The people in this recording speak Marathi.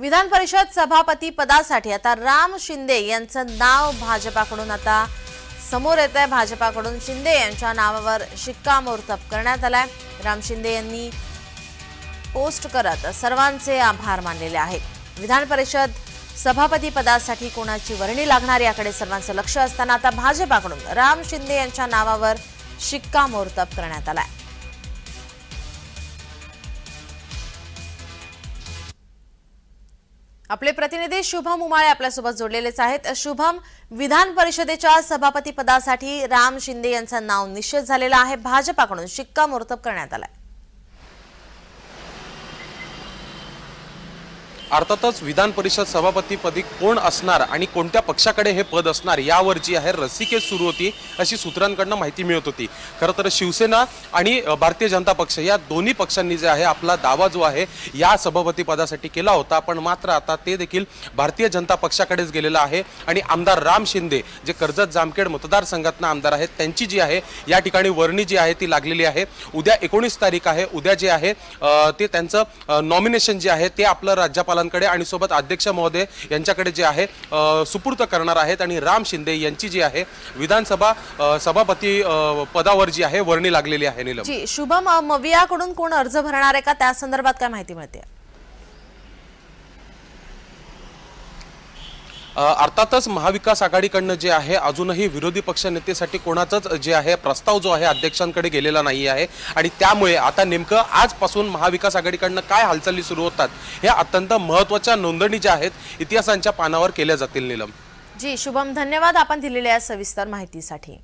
विधान परिषद सभापती पदासाठी आता राम शिंदे यांचं नाव भाजपाकडून आता समोर येत आहे. भाजपाकडून शिंदे यांच्या नावावर शिक्कामोर्तब करण्यात आलाय. राम शिंदे यांनी पोस्ट करत सर्वांचे आभार मानलेले आहेत. विधान परिषद सभापती पदासाठी कोणाची वर्णी लागणार याकडे सर्वांचं लक्ष असताना आता भाजपाकडून राम शिंदे यांच्या नावावर शिक्कामोर्तब करण्यात आलाय. आपले प्रतिनिधी शुभम उमाळे आपल्यासोबत जोडलेलेच आहेत. शुभम विधान परिषदेच्या सभापती पदासाठी राम शिंदे यांचं नाव निश्चित झालेलं आहे. भाजपाकडून शिक्कामोर्तब करण्यात आलाय. अर्थातच विधान परिषद सभापतीपदी कोण असणार आणि कोणत्या पक्षाकडे हे पद असणार यावर जी आहे रसिकेत सुरू होती अशी सूत्रांकडनं माहिती मिळत होती. खरं तर शिवसेना आणि भारतीय जनता पक्ष या दोन्ही पक्षांनी जे आहे आपला दावा जो आहे या सभापतीपदासाठी केला होता. पण मात्र आता ते देखील भारतीय जनता पक्षाकडेच गेलेलं आहे आणि आमदार राम शिंदे जे कर्जत जामखेड मतदारसंघातनं आमदार आहेत त्यांची जी आहे या ठिकाणी वर्णी जी आहे ती लागलेली आहे. उद्या एकोणीस तारीख आहे उद्या जे आहे ते त्यांचं नॉमिनेशन जे आहे ते आपलं राज्यपालांकडे आणि सोबत अध्यक्ष महोदय यांच्याकडे जे आहे सुपूर्त करणार आहेत आणि राम शिंदे यांची जी आहे विधानसभा सभापती पदावर जी आहे वर्णी लागलेली आहे निलम. शुभम मवियाकडून कोण अर्ज भरणार आहे का? त्या संदर्भात काय माहिती मिळते? अर्थातच महाविकास आघाडीकडनं जे आहे अजूनही विरोधी पक्ष नेतेसाठी कोणाचाच जे आहे प्रस्ताव जो आहे अध्यक्षांकडे गेलेला नाही आहे. आणि त्यामुळे आता नेमकं आजपासून महाविकास आघाडीकडनं काय हालचाली सुरू होतात हे अत्यंत महत्त्वाच्या नोंदणी ज्या आहेत इतिहासांच्या पानावर केल्या जातील नीलम. जी शुभम धन्यवाद आपण दिलेल्या सविस्तर माहितीसाठी.